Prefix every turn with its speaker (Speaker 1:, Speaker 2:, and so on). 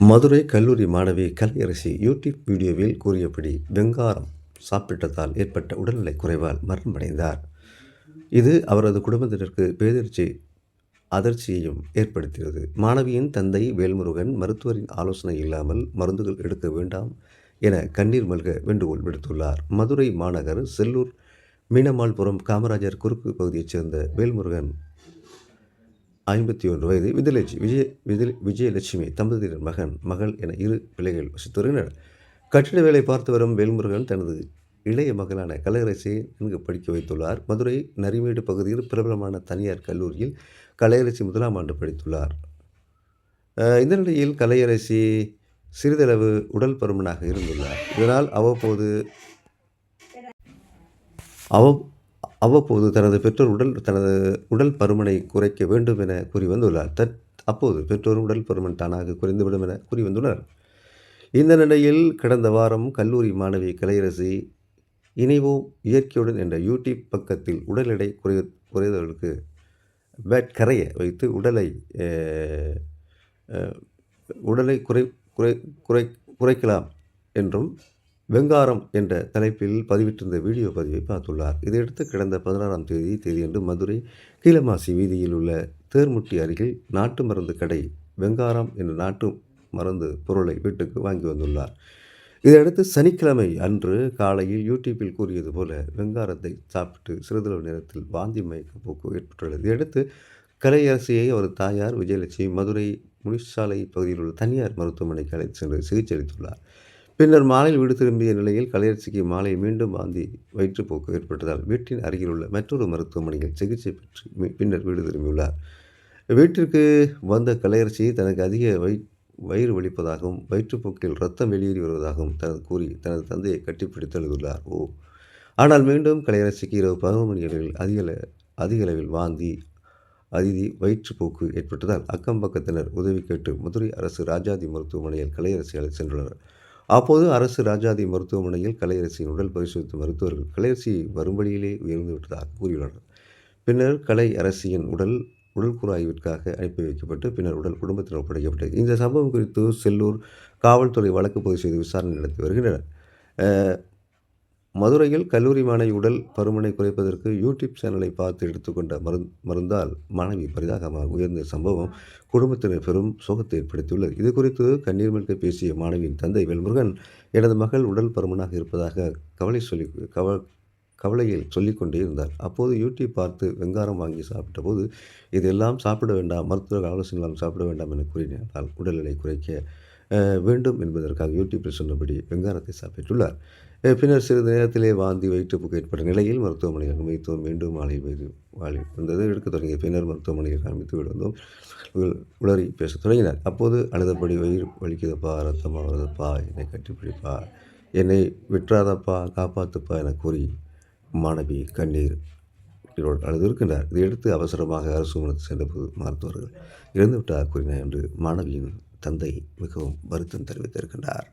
Speaker 1: மதுரை கல்லூரி மாணவி கலையரசி யூடியூப் வீடியோவில் கூறியபடி வெங்காரம் சாப்பிட்டதால் ஏற்பட்ட உடல்நிலை குறைவால் மரணமடைந்தார். இது அவரது குடும்பத்தினருக்கு பேதர்ச்சி அதிர்ச்சியையும் ஏற்படுத்தியது. மாணவியின் தந்தை வேல்முருகன் மருத்துவரின் ஆலோசனை இல்லாமல் மருந்துகள் எடுக்க வேண்டாம் என கண்ணீர் மல்க வேண்டுகோள் விடுத்துள்ளார். மதுரை மாநகர் செல்லூர் மீனமாள்புரம் காமராஜர் குறுக்கு பகுதியைச் சேர்ந்த வேல்முருகன் ஐம்பத்தி ஒன்று வயது விஜயலட்சுமி விஜய விஜய விஜயலட்சுமி தம்பதியினர் மகன் மகள் என இரு பிள்ளைகள் வசித்து வருகின்றனர் கட்டிட வேலை பார்த்து வரும் வேல்முருகன் தனது இளைய மகளான கலையரசியை நன்கு படிக்க வைத்துள்ளார். மதுரை நரிமேடு பகுதியில் பிரபலமான தனியார் கல்லூரியில் கலையரசி முதலாம் ஆண்டு படித்துள்ளார். இந்த நிலையில் கலையரசி சிறிதளவு உடல் பருமனாக இருந்துள்ளார். இதனால் அவ்வப்போது அவ் அவ்வப்போது தனது பெற்றோர் உடல் தனது உடல் பருமனை குறைக்க வேண்டும் என கூறி வந்துள்ளார். தற் அப்போது பெற்றோர் உடல் பருமன் தானாக குறைந்துவிடும் என கூறி வந்துள்ளனர் இந்த நிலையில் கடந்த வாரம் கல்லூரி மாணவி கலையரசி இணைவோம் இயற்கையுடன் என்ற யூடியூப் பக்கத்தில் உடல் எடை குறை குறைதவர்களுக்கு பேட் கரையை வைத்து உடலை உடலை குறை குறை குறை குறைக்கலாம் என்றும் வெங்காரம் என்ற தலைப்பில் பதிவிட்டிருந்த வீடியோ பதிவை பார்த்துள்ளார். இதையடுத்து கடந்த பதினாறாம் தேதி தேதியன்று மதுரை கீழமாசி வீதியில் உள்ள தேர்முட்டி அருகில் நாட்டு மருந்து கடை வெங்காரம் என்ற நாட்டு மருந்து பொருளை வீட்டுக்கு வாங்கி வந்துள்ளார். இதையடுத்து சனிக்கிழமை அன்று காலையில் யூடியூப்பில் கூறியது போல வெங்காரத்தை சாப்பிட்டு சிறிதளவு நேரத்தில் வாந்தி மயக்க போக்கு ஏற்பட்டுள்ளது. இதையடுத்து கலையரசியை அவர் தாயார் விஜயலட்சுமி மதுரை முனிசாலை பகுதியில் உள்ள தனியார் மருத்துவமனைக்கு அழைத்து சென்று சிகிச்சை அளித்துள்ளார். பின்னர் மாலையில் வீடு திரும்பிய நிலையில் கலையரசிக்கு மாலை மீண்டும் வாந்தி வயிற்றுப்போக்கு ஏற்பட்டதால் வீட்டின் அருகில் உள்ள மற்றொரு மருத்துவமனையில் சிகிச்சை பெற்று பின்னர் வீடு திரும்பியுள்ளார். வீட்டிற்கு வந்த கலையரசி தனக்கு அதிக வயி வயிறு வலிப்பதாகவும் வயிற்றுப்போக்கில் ரத்தம் வெளியேறி வருவதாகவும் தனது கூறி தனது தந்தையை கட்டிப்பிடித்து எழுதுள்ளார் ஓ. ஆனால் மீண்டும் கலையரசிக்கு இரவு பதினொரு மணி அளவில் அதிக அள- அதிக அளவில் வாந்தி அதிதி வயிற்றுப்போக்கு ஏற்பட்டதால் அக்கம் பக்கத்தினர் உதவி கேட்டு மதுரை அரசு ராஜாதி மருத்துவமனையில் கலையரசி அழைத்து சென்றுள்ளனர். அப்போது அரசு ராஜாதி மருத்துவமனையில் கலையரசியின் உடல் பரிசோதித்த மருத்துவர்கள் கலையரசி வரும்படியிலே உயர்ந்து விட்டதாக கூறியுள்ளனர். பின்னர் கலை அரசியின் உடல் உடல் குழாய்விற்காக அனுப்பி வைக்கப்பட்டு பின்னர் உடல் குடும்பத்தினர் ஒப்படைக்கப்பட்டது. இந்த சம்பவம் குறித்து செல்லூர் காவல்துறை வழக்கு பதிவு செய்து விசாரணை நடத்தி வருகின்றனர். மதுரையில் கல்லூரி மாணவி உடல் பருமனை குறைப்பதற்கு யூடியூப் சேனலை பார்த்து எடுத்துக்கொண்ட மருந் மருந்தால் மாணவி பரிதாகமாக உயர்ந்த சம்பவம் குடும்பத்தினர் பெரும் சோகத்தை ஏற்படுத்தியுள்ளது. இது குறித்து கண்ணீர் மல்க பேசிய மாணவியின் தந்தை வேல்முருகன் எனது மகள் உடல் பருமனாக இருப்பதாக கவலை சொல்லி கவ கவலையில் சொல்லிக்கொண்டே இருந்தார். அப்போது யூடியூப் பார்த்து வெங்காரம் வாங்கி சாப்பிட்ட போது இதெல்லாம் சாப்பிட வேண்டாம் மருத்துவ ஆலோசனை சாப்பிட வேண்டாம் என கூறினால் உடல் குறைக்க வேண்டும் என்பதற்காக யூடியூப்பில் சொன்னபடி வெங்காரத்தை சாப்பிட்டுள்ளார். பின்னர் சிறிது நேரத்திலே வாந்தி வயிற்றுப்புக்கு ஏற்பட்ட நிலையில் மருத்துவமனையில் அனுமதித்தோம் மீண்டும் மாலை வயது வாழி வந்தது. எடுக்க தொடங்கிய பின்னர் மருத்துவமனையில் அனுமதித்து விடுந்தோம் உளறி பேசத் தொடங்கினார். அப்போது அழுதபடி வயிறு வலிக்குதப்பா ரத்தமாக வருதப்பா என்னை கட்டிப்பிடிப்பா என்னை விட்டுறாதப்பா காப்பாத்துப்பா என கூறி மாணவி கண்ணீர் இவரோடு அழுதிருக்கின்றார் இதையடுத்து அவசரமாக அரசு சென்றபோது மருத்துவர்கள் இறந்துவிட்டார் கூறினார் என்று மாணவியின் தந்தை மிகவும் வருத்தம் தெரிவித்திருக்கின்றார்.